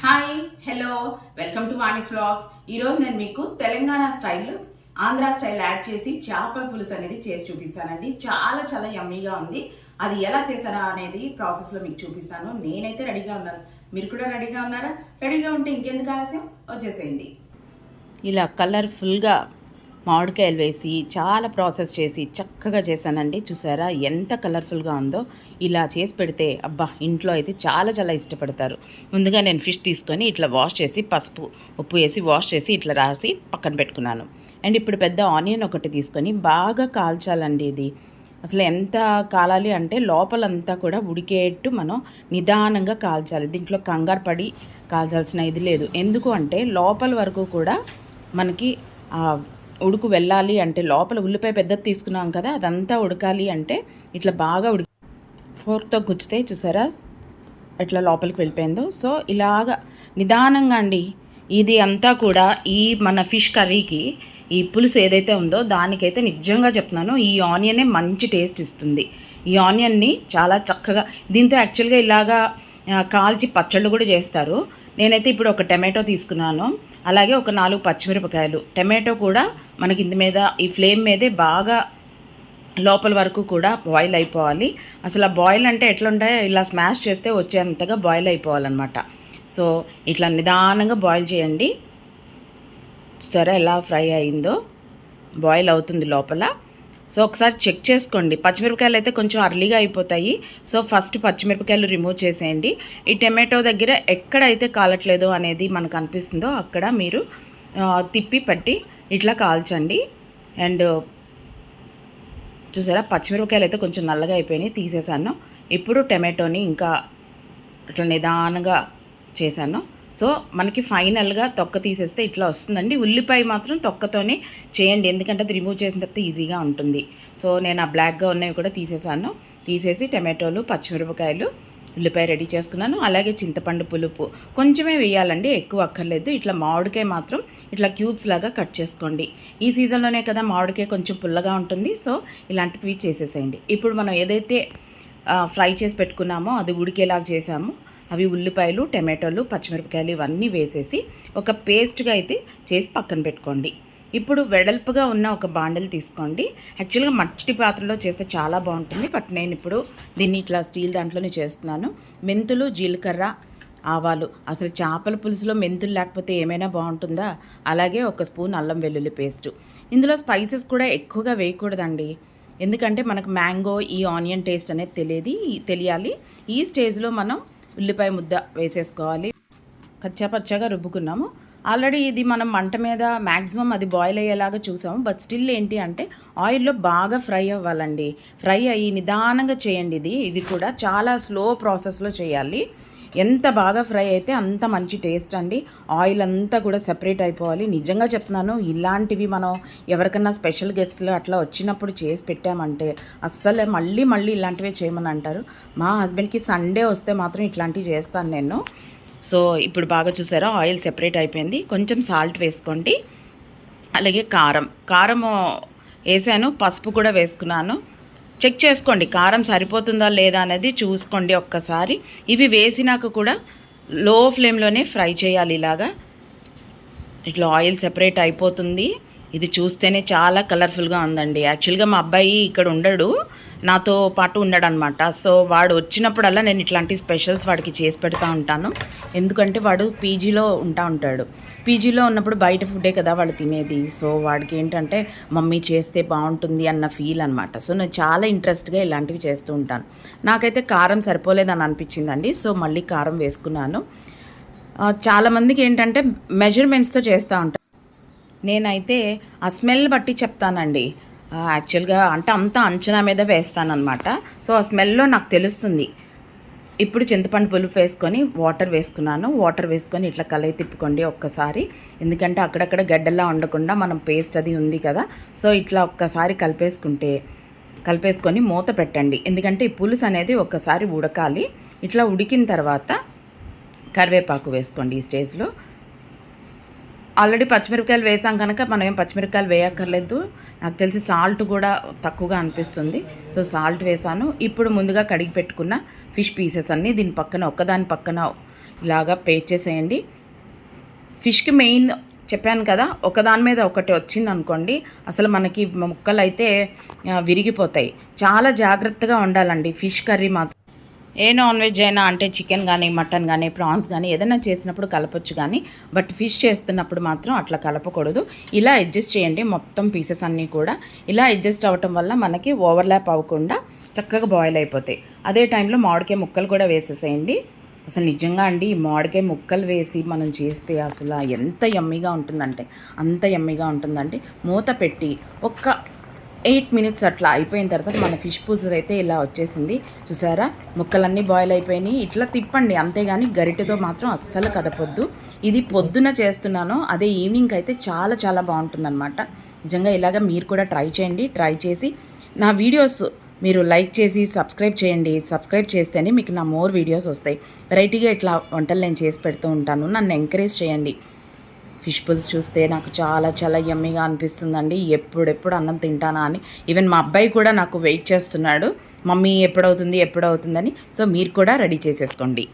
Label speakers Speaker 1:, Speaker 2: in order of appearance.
Speaker 1: Hi hello welcome to Vani's blogs ఈరోజు నేను మీకు Telangana style Andhra style add చేసి చేపల పులుసు అనేది చేసి చూపిస్తానండి. చాలా చాలా యమ్మీగా ఉంది. అది ఎలా చేశారా అనేది ప్రాసెస్లో మీకు చూపిస్తాను. నేనైతే రెడీగా ఉన్నాను. మీరు కూడా రెడీగా ఉన్నారా? రెడీగా ఉంటే ఇంకెందుకు ఆలస్యం? వచ్చేసేయండి. ఇలా కలర్ఫుల్గా మామిడికాయలు వేసి చాలా ప్రాసెస్ చేసి చక్కగా చేశానండి. చూసారా ఎంత కలర్ఫుల్గా ఉందో. ఇలా చేసి పెడితే అబ్బా ఇంట్లో అయితే చాలా చాలా ఇష్టపడతారు. ముందుగా నేను ఫిష్ తీసుకొని ఇట్లా వాష్ చేసి పసుపు ఉప్పు వేసి వాష్ చేసి ఇట్లా రాసి పక్కన పెట్టుకున్నాను. అండ్ ఇప్పుడు పెద్ద ఆనియన్ ఒకటి తీసుకొని బాగా కాల్చాలండి ఇది. అసలు ఎంత కాలాలి అంటే లోపలంతా కూడా ఉడికేట్టు మనం నిదానంగా కాల్చాలి. దీంట్లో కంగారు పడి కాల్చాల్సిన ఇది లేదు. ఎందుకు అంటే లోపల వరకు కూడా మనకి ఉడుకు వెళ్ళాలి అంటే లోపల ఉల్లిపాయ పెద్దది తీసుకున్నాం కదా అదంతా ఉడకాలి అంటే ఇట్లా బాగా ఉడికి ఫోర్క్తో గుచ్చితే చూసారా? ఎట్లా లోపలికి వెళ్ళిపోయిందో. సో ఇలాగా నిదానంగా అండి. ఇది అంతా కూడా ఈ మన ఫిష్ కర్రీకి ఈ పులుసు ఏదైతే ఉందో దానికైతే నిజంగా చెప్తున్నాను ఈ ఆనియనే మంచి టేస్ట్ ఇస్తుంది. ఈ ఆనియన్ని చాలా చక్కగా దీంతో యాక్చువల్గా ఇలాగా కాల్చి పచ్చళ్ళు కూడా చేస్తారు. నేనైతే ఇప్పుడు ఒక టమాటో తీసుకున్నాను. అలాగే ఒక నాలుగు పచ్చిమిరపకాయలు. టమాటో కూడా మనకి ఇంత మీద ఈ ఫ్లేమ్ మీదే బాగా లోపల వరకు కూడా బాయిల్ అయిపోవాలి. అసలు ఆ బాయిల్ అంటే ఎట్లుంటాయో ఇలా స్మాష్ చేస్తే వచ్చేంతగా బాయిల్ అయిపోవాలన్నమాట. సో ఇట్లా నిదానంగా బాయిల్ చేయండి. సరే ఎలా ఫ్రై అయిందో బాయిల్ అవుతుంది లోపల. సో ఒకసారి చెక్ చేసుకోండి. పచ్చిమిరపకాయలు అయితే కొంచెం అర్లీగా అయిపోతాయి. సో ఫస్ట్ పచ్చిమిరపకాయలు రిమూవ్ చేసేయండి. ఈ టమాటో దగ్గర ఎక్కడైతే కాలట్లేదో అనేది మనకు అనిపిస్తుందో అక్కడ మీరు తిప్పి పట్టి ఇట్లా కాల్చండి. అండ్ చూసారా పచ్చిమిరపకాయలు అయితే కొంచెం నల్లగా అయిపోయినాయి తీసేసాను. ఇప్పుడు టమాటోని ఇంకా ఇట్లా నిదానంగా చేశాను. సో మనకి ఫైనల్గా తొక్క తీసేస్తే ఇట్లా వస్తుందండి. ఉల్లిపాయ మాత్రం తొక్కతోనే చేయండి. ఎందుకంటే అది రిమూవ్ చేసిన తర్వాత ఈజీగా ఉంటుంది. సో నేను ఆ బ్లాక్గా ఉన్నవి కూడా తీసేసాను. తీసేసి టమాటోలు పచ్చిమిరపకాయలు ఉల్లిపాయ రెడీ చేసుకున్నాను. అలాగే చింతపండు పులుపు. కొంచెమే వేయాలండి ఎక్కువ అక్కర్లేదు. ఇట్లా మామిడికాయ మాత్రం ఇట్లా క్యూబ్స్ లాగా కట్ చేసుకోండి. ఈ సీజన్లోనే కదా మామిడికాయ కొంచెం పుల్లగా ఉంటుంది. సో ఇలాంటివి చేసేసేయండి. ఇప్పుడు మనం ఏదైతే ఫ్రై చేసి పెట్టుకున్నామో అది ఉడికేలాగా చేసాము. అవి ఉల్లిపాయలు టమాటోలు పచ్చిమిరపకాయలు ఇవన్నీ వేసేసి ఒక పేస్ట్గా అయితే చేసి పక్కన పెట్టుకోండి. ఇప్పుడు వెడల్పుగా ఉన్న ఒక బాండలు తీసుకోండి. యాక్చువల్గా మట్టి పాత్రలో చేస్తే చాలా బాగుంటుంది. బట్ నేను ఇప్పుడు దీన్ని ఇట్లా స్టీల్ దాంట్లోనే చేస్తున్నాను. మెంతులు జీలకర్ర ఆవాలు. అసలు చేపల పులుసులో మెంతులు లేకపోతే ఏమైనా బాగుంటుందా? అలాగే ఒక స్పూన్ అల్లం వెల్లుల్లి పేస్టు. ఇందులో స్పైసెస్ కూడా ఎక్కువగా వేయకూడదండి. ఎందుకంటే మనకు మ్యాంగో ఈ ఆనియన్ టేస్ట్ అనేది తెలియదు తెలియాలి. ఈ స్టేజ్లో మనం ఉల్లిపాయ ముద్ద వేసేసుకోవాలి. కచ్చాపచ్చాగా రుబ్బుకున్నాము. ఆల్రెడీ ఇది మనం మంట మీద మ్యాక్సిమం అది బాయిల్ అయ్యేలాగా చూసాము. బట్ స్టిల్ ఏంటి అంటే ఆయిల్లో బాగా ఫ్రై అవ్వాలండి. ఫ్రై అయ్యి నిదానంగా చేయండి ఇది. ఇది కూడా చాలా స్లో ప్రాసెస్లో చేయాలి. ఎంత బాగా ఫ్రై అయితే అంత మంచి టేస్ట్ అండి. ఆయిల్ అంతా కూడా సెపరేట్ అయిపోవాలి. నిజంగా చెప్తున్నాను ఇలాంటివి మనం ఎవరికన్నా స్పెషల్ గెస్ట్లు అట్లా వచ్చినప్పుడు చేసి పెట్టామంటే అస్సలే మళ్ళీ మళ్ళీ ఇలాంటివే చేయమని అంటారు. మా హస్బెండ్కి సండే వస్తే మాత్రం ఇట్లాంటివి చేస్తాను నేను. సో ఇప్పుడు బాగా చూసారా ఆయిల్ సెపరేట్ అయిపోయింది. కొంచెం సాల్ట్ వేసుకోండి. అలాగే కారం. కారం వేసాను పసుపు కూడా వేసుకున్నాను. చెక్ చేసుకోండి కారం సరిపోతుందా లేదా అనేది చూసుకోండి ఒక్కసారి. ఇవి వేసినాక కూడా లో ఫ్లేమ్లోనే ఫ్రై చేయాలి ఇలాగా. ఇట్లా ఆయిల్ సెపరేట్ అయిపోతుంది. ఇది చూస్తేనే చాలా కలర్ఫుల్గా ఉందండి. యాక్చువల్గా మా అబ్బాయి ఇక్కడ ఉండడు. నాతో పాటు ఉన్నాడనమాట సో వాడు వచ్చినప్పుడల్లా నేను ఇట్లాంటి స్పెషల్స్ వాడికి చేసి పెడతా ఉంటాను. ఎందుకంటే వాడు పీజీలో ఉంటా ఉంటాడు. పీజీలో ఉన్నప్పుడు బయట ఫుడ్డే కదా వాళ్ళు తినేది. సో వాడికి ఏంటంటే మమ్మీ చేస్తే బాగుంటుంది అన్న ఫీల్ అనమాట సో నేను చాలా ఇంట్రెస్ట్గా ఇలాంటివి చేస్తూ ఉంటాను. నాకైతే కారం సరిపోలేదని అనిపించిందండి. సో మళ్ళీ కారం వేసుకున్నాను. చాలామందికి ఏంటంటే మెజర్మెంట్స్తో చేస్తూ ఉంటాను నేనైతే ఆ స్మెల్ బట్టి చెప్తానండి. యాక్చువల్గా అంటే అంతా అంచనా మీద వేస్తానన్నమాట. సో ఆ స్మెల్లో నాకు తెలుస్తుంది. ఇప్పుడు చింతపండు పులుపు వేసుకొని వాటర్ వేసుకున్నాను. వాటర్ వేసుకొని ఇట్లా కలయి తిప్పుకోండి ఒక్కసారి. ఎందుకంటే అక్కడక్కడ గడ్డల్లా ఉండకుండా మనం పేస్ట్ అది ఉంది కదా. సో ఇట్లా ఒక్కసారి కలిపేసుకుంటే కలిపేసుకొని మూత పెట్టండి. ఎందుకంటే ఈ పులుసు అనేది ఒక్కసారి ఉడకాలి. ఇట్లా ఉడికిన తర్వాత కరివేపాకు వేసుకోండి ఈ స్టేజ్లో. ఆల్రెడీ పచ్చిమిరపకాయలు వేసాం కనుక మనం ఏం పచ్చిమిరపకాయలు వేయక్కర్లేదు. నాకు తెలిసి సాల్ట్ కూడా తక్కువగా అనిపిస్తుంది. సో సాల్ట్ వేసాను. ఇప్పుడు ముందుగా కడిగి పెట్టుకున్న ఫిష్ పీసెస్ అన్నీ దీని పక్కన ఒక్కదాని పక్కన ఇలాగా పేస్ట్ చేసేయండి. ఫిష్కి మెయిన్ చెప్పాను కదా ఒకదాని మీద ఒకటి వచ్చింది అనుకోండి అసలు మనకి ముక్కలు అయితే విరిగిపోతాయి. చాలా జాగ్రత్తగా ఉండాలండి ఫిష్ కర్రీ మాత్రం. ఏ నాన్ వెజ్ అయినా అంటే చికెన్ కానీ మటన్ కానీ ప్రాన్స్ కానీ ఏదైనా చేసినప్పుడు కలపొచ్చు కానీ బట్ ఫిష్ చేస్తున్నప్పుడు మాత్రం అట్లా కలపకూడదు. ఇలా అడ్జస్ట్ చేయండి మొత్తం పీసెస్ అన్నీ కూడా. ఇలా అడ్జస్ట్ అవ్వటం వల్ల మనకి ఓవర్లాప్ అవ్వకుండా చక్కగా బాయిల్ అయిపోతాయి. అదే టైంలో మామిడికాయ ముక్కలు కూడా వేసేసేయండి. అసలు నిజంగా అండి ఈ మామిడికాయ ముక్కలు వేసి మనం చేస్తే అసలు ఎంత ఎమ్మిగా ఉంటుందంటే అంత ఎమ్మిగా ఉంటుందంటే మూత పెట్టి ఒక్క ఎయిట్ మినిట్స్ అట్లా అయిపోయిన తర్వాత మన ఫిష్ పులుసు అయితే ఇలా వచ్చేసింది. చూసారా? ముక్కలన్నీ బాయిల్ అయిపోయినాయి. ఇట్లా తిప్పండి. అంతేగాని గరిటెతో మాత్రం అస్సలు కదపొద్దు. ఇది పొద్దున చేస్తున్నాను. అదే ఈవినింగ్ అయితే చాలా చాలా బాగుంటుందన్నమాట. నిజంగా ఇలాగ మీరు కూడా ట్రై చేయండి. ట్రై చేసి నా వీడియోస్ మీరు లైక్ చేసి సబ్స్క్రైబ్ చేయండి. సబ్స్క్రైబ్ చేస్తేనే మీకు నా మోర్ వీడియోస్ వస్తాయి. వెరైటీగా ఇట్లా వంటలు నేను చేసి పెడుతూ ఉంటాను. నన్ను ఎంకరేజ్ చేయండి. ఫిష్ పుల్స్ చూస్తే నాకు చాలా చాలా యమ్మీగా అనిపిస్తుందండి. ఎప్పుడెప్పుడు అన్నం తింటానా అని. ఈవెన్ మా అబ్బాయి కూడా నాకు వెయిట్ చేస్తున్నాడు. మమ్మీ ఎప్పుడవుతుంది ఎప్పుడవుతుందని? సో మీరు కూడా రెడీ చేసేసుకోండి.